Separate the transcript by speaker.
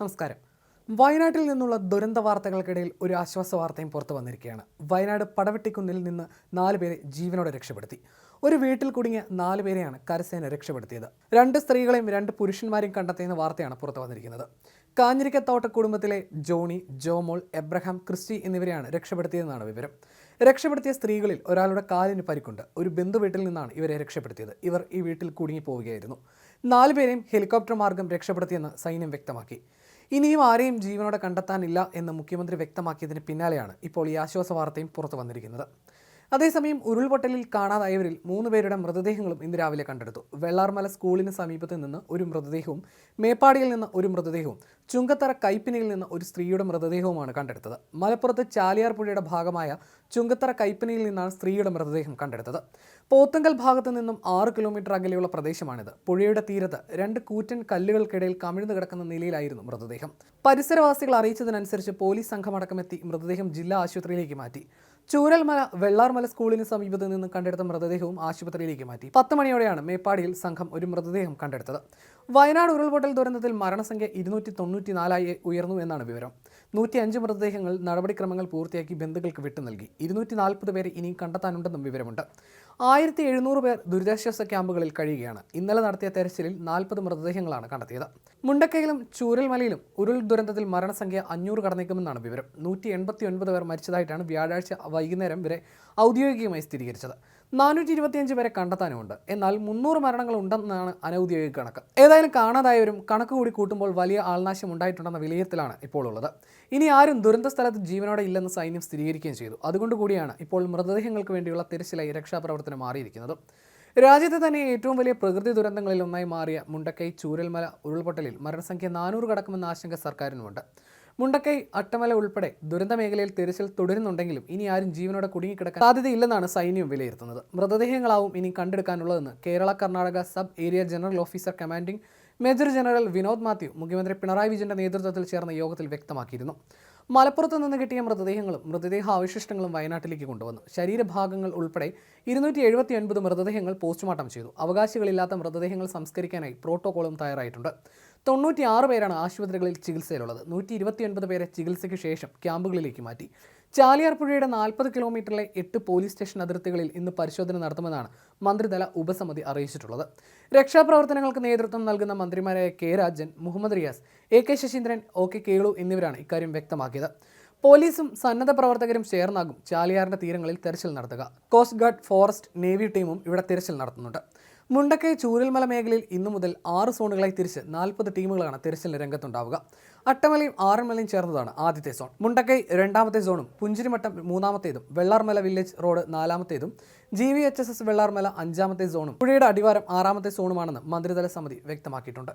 Speaker 1: നമസ്കാരം. വയനാട്ടിൽ നിന്നുള്ള ദുരന്ത വാർത്തകൾക്കിടയിൽ ഒരു ആശ്വാസ വാർത്തയും പുറത്തു വന്നിരിക്കുകയാണ്. വയനാട് പടവെട്ടിക്കുന്നിൽ നിന്ന് നാല് പേരെ ജീവനോടെ രക്ഷപ്പെടുത്തി. ഒരു വീട്ടിൽ കുടുങ്ങിയ നാല് പേരെയാണ് കരസേന രക്ഷപ്പെടുത്തിയത്. രണ്ട് സ്ത്രീകളെയും രണ്ട് പുരുഷന്മാരെയും കണ്ടെത്തിയെന്ന വാർത്തയാണ് പുറത്തു വന്നിരിക്കുന്നത്. കാഞ്ഞിരിക്കത്തോട്ട കുടുംബത്തിലെ ജോണി ജോമോൾ എബ്രഹാം ക്രിസ്റ്റി എന്നിവരെയാണ് രക്ഷപ്പെടുത്തിയതെന്നാണ് വിവരം. രക്ഷപ്പെടുത്തിയ സ്ത്രീകളിൽ ഒരാളുടെ കാലിന് പരിക്കുണ്ട്. ഒരു ബന്ധു വീട്ടിൽ നിന്നാണ് ഇവരെ രക്ഷപ്പെടുത്തിയത്. ഇവർ ഈ വീട്ടിൽ കുടുങ്ങി പോവുകയായിരുന്നു നാലുപേരെയും ഹെലികോപ്റ്റർ മാർഗം രക്ഷപ്പെടുത്തിയെന്ന് സൈന്യം വ്യക്തമാക്കി. ഇനിയും ആരെയും ജീവനോടെ കണ്ടെത്താനില്ല എന്ന് മുഖ്യമന്ത്രി വ്യക്തമാക്കിയതിന് പിന്നാലെയാണ് ഇപ്പോൾ ഈ ആശ്വാസ വാർത്തയും പുറത്തു വന്നിരിക്കുന്നത്. അതേസമയം ഉരുൾപൊട്ടലിൽ കാണാതായവരിൽ മൂന്ന് പേരുടെ മൃതദേഹങ്ങളും ഇന്ന് രാവിലെ കണ്ടെടുത്തു. വെള്ളാർമല സ്കൂളിന് സമീപത്ത് നിന്ന് ഒരു മൃതദേഹവും മേപ്പാടിയിൽ നിന്ന് ഒരു മൃതദേഹവും ചുങ്കത്തറ കൈപ്പിനിയിൽ നിന്ന് ഒരു സ്ത്രീയുടെ മൃതദേഹവുമാണ് കണ്ടെടുത്തത്. മലപ്പുറത്ത് ചാലിയാർ പുഴയുടെ ഭാഗമായ ചുങ്കത്തറ കൈപ്പിനിയിൽ നിന്നാണ് സ്ത്രീയുടെ മൃതദേഹം കണ്ടെടുത്തത്. പോത്തങ്കൽ ഭാഗത്തു നിന്നും ആറ് കിലോമീറ്റർ അകലെയുള്ള പ്രദേശമാണിത്. പുഴയുടെ തീരത്ത് രണ്ട് കൂറ്റൻ കല്ലുകൾക്കിടയിൽ കമിഴ്ന്നു കിടക്കുന്ന നിലയിലായിരുന്നു മൃതദേഹം. പരിസരവാസികൾ അറിയിച്ചതിനനുസരിച്ച് പോലീസ് സംഘമടക്കമെത്തി മൃതദേഹം ജില്ലാ ആശുപത്രിയിലേക്ക് മാറ്റി. ചൂരൽമല വെള്ളാർമല സ്കൂളിന് സമീപത്ത് നിന്ന് കണ്ടെടുത്ത മൃതദേഹവും ആശുപത്രിയിലേക്ക് മാറ്റി. പത്ത് മണിയോടെയാണ് മേപ്പാടിയിൽ സംഘം ഒരു മൃതദേഹം കണ്ടെടുത്തത്. വയനാട് ഉരുൾപൊട്ടൽ ദുരന്തത്തിൽ മരണസംഖ്യ ഇരുന്നൂറ്റി തൊണ്ണൂറ്റിനാലായി ഉയർന്നു എന്നാണ് വിവരം. നൂറ്റി അഞ്ച് മൃതദേഹങ്ങൾ നടപടിക്രമങ്ങൾ പൂർത്തിയാക്കി ബന്ധുക്കൾക്ക് വിട്ടു നൽകി. ഇരുന്നൂറ്റി നാൽപ്പത് പേരെ ഇനിയും കണ്ടെത്താനുണ്ടെന്നും വിവരമുണ്ട്. ആയിരത്തി എഴുന്നൂറ് പേർ ദുരിതാശ്വാസ ക്യാമ്പുകളിൽ കഴിയുകയാണ്. ഇന്നലെ നടത്തിയ തെരച്ചിലിൽ നാൽപ്പത് മൃതദേഹങ്ങളാണ് കണ്ടെത്തിയത്. മുണ്ടക്കയിലും ചൂരൽമലയിലും ഉരുൾ ദുരന്തത്തിൽ മരണസംഖ്യ അഞ്ഞൂറ് കടന്നേക്കുമെന്നാണ് വിവരം. നൂറ്റി എൺപത്തി ഒൻപത് പേർ മരിച്ചതായിട്ടാണ് വ്യാഴാഴ്ച വൈകുന്നേരം വരെ ഔദ്യോഗികമായി സ്ഥിരീകരിച്ചത്. നാനൂറ്റി ഇരുപത്തിയഞ്ച് പേരെ കണ്ടെത്താനുമുണ്ട്. എന്നാൽ മുന്നൂറ് മരണങ്ങൾ ഉണ്ടെന്നാണ് അനൗദ്യോഗിക കണക്ക്. ഏതായാലും കാണാതായവരും കണക്ക് കൂടി കൂട്ടുമ്പോൾ വലിയ ആൾനാശം ഉണ്ടായിട്ടുണ്ടെന്ന വിലയിരുത്തലാണ് ഇപ്പോൾ ഉള്ളത് ഇനി ആരും ദുരന്ത സ്ഥലത്ത് ജീവനോടെ ഇല്ലെന്ന് സൈന്യം സ്ഥിരീകരിക്കുകയും ചെയ്തു. അതുകൊണ്ട് കൂടിയാണ് ഇപ്പോൾ മൃതദേഹങ്ങൾക്ക് വേണ്ടിയുള്ള തിരച്ചിലായി രക്ഷാപ്രവർത്തനം മാറിയിരിക്കുന്നത്. രാജ്യത്തെ തന്നെ ഏറ്റവും വലിയ പ്രകൃതി ദുരന്തങ്ങളിൽ ഒന്നായി മാറിയ മുണ്ടക്കൈ ചൂരൽമല ഉരുൾപൊട്ടലിൽ മരണസംഖ്യ നാനൂറ് കടക്കുമെന്ന ആശങ്ക സർക്കാരിനുമുണ്ട്. മുണ്ടക്കൈ അട്ടമല ഉൾപ്പെടെ ദുരന്ത മേഖലയിൽ തിരച്ചിൽ തുടരുന്നുണ്ടെങ്കിലും ഇനി ആരും ജീവനോടെ കുടുങ്ങിക്കിടക്കാൻ സാധ്യതയില്ലെന്നാണ് സൈന്യം വിലയിരുത്തുന്നത്. മൃതദേഹങ്ങളാവും ഇനി കണ്ടെടുക്കാനുള്ളതെന്ന് Kerala Karnataka sub area general officer commanding major general Vinod Mathew മുഖ്യമന്ത്രി പിണറായി വിജയന്റെ നേതൃത്വത്തിൽ ചേർന്ന യോഗത്തിൽ വ്യക്തമാക്കിയിരുന്നു. മലപ്പുറത്ത് നിന്ന് കിട്ടിയ മൃതദേഹങ്ങളും മൃതദേഹ അവശിഷ്ടങ്ങളും വയനാട്ടിലേക്ക് കൊണ്ടുവന്നു. ശരീരഭാഗങ്ങൾ ഉൾപ്പെടെ ഇരുന്നൂറ്റി എഴുപത്തി ഒൻപത് മൃതദേഹങ്ങൾ പോസ്റ്റ്മോർട്ടം ചെയ്തു. അവകാശികളില്ലാത്ത മൃതദേഹങ്ങൾ സംസ്കരിക്കാനായി പ്രോട്ടോകോളും തയ്യാറായിട്ടുണ്ട്. തൊണ്ണൂറ്റി ആറ് പേരാണ് ആശുപത്രികളിൽ ചികിത്സയിലുള്ളത്. നൂറ്റി ഇരുപത്തിയൊൻപത് പേരെ ചികിത്സയ്ക്ക് ശേഷം ക്യാമ്പുകളിലേക്ക് മാറ്റി. ചാലിയാർ പുഴയുടെ നാൽപ്പത് കിലോമീറ്ററിലെ എട്ട് പോലീസ് സ്റ്റേഷൻ അതിർത്തികളിൽ ഇന്ന് പരിശോധന നടത്തുമെന്നാണ് മന്ത്രിതല ഉപസമിതി അറിയിച്ചിട്ടുള്ളത്. രക്ഷാപ്രവർത്തനങ്ങൾക്ക് നേതൃത്വം നൽകുന്ന മന്ത്രിമാരായ K Rajan Muhammad Riyas A K Saseendran O K Kelu എന്നിവരാണ് ഇക്കാര്യം വ്യക്തമാക്കിയത്. പോലീസും സന്നദ്ധ പ്രവർത്തകരും ചേർന്നാകും ചാലിയാറിന്റെ തീരങ്ങളിൽ തെരച്ചിൽ നടത്തുക. കോസ്റ്റ് ഗാർഡ് ഫോറസ്റ്റ് നേവി ടീമും ഇവിടെ തിരച്ചിൽ നടത്തുന്നുണ്ട്. മുണ്ടക്കൈ ചൂരൽമല മേഖലയിൽ ഇന്നു മുതൽ ആറ് സോണുകളായി തിരിച്ച് നാൽപ്പത് ടീമുകളാണ് തിരച്ചിലിന് രംഗത്തുണ്ടാവുക. അട്ടമലയും ആറന്മലയും ചേർന്നതാണ് ആദ്യത്തെ സോൺ. മുണ്ടക്കൈ രണ്ടാമത്തെ സോണും പുഞ്ചിരിമട്ടം മൂന്നാമത്തേതും Vellarmala village road നാലാമത്തേതും G V H S S Vellarmala അഞ്ചാമത്തെ സോണും പുഴയുടെ അടിവാരം ആറാമത്തെ സോണുമാണെന്ന് മന്ത്രിതല സമിതി വ്യക്തമാക്കിയിട്ടുണ്ട്.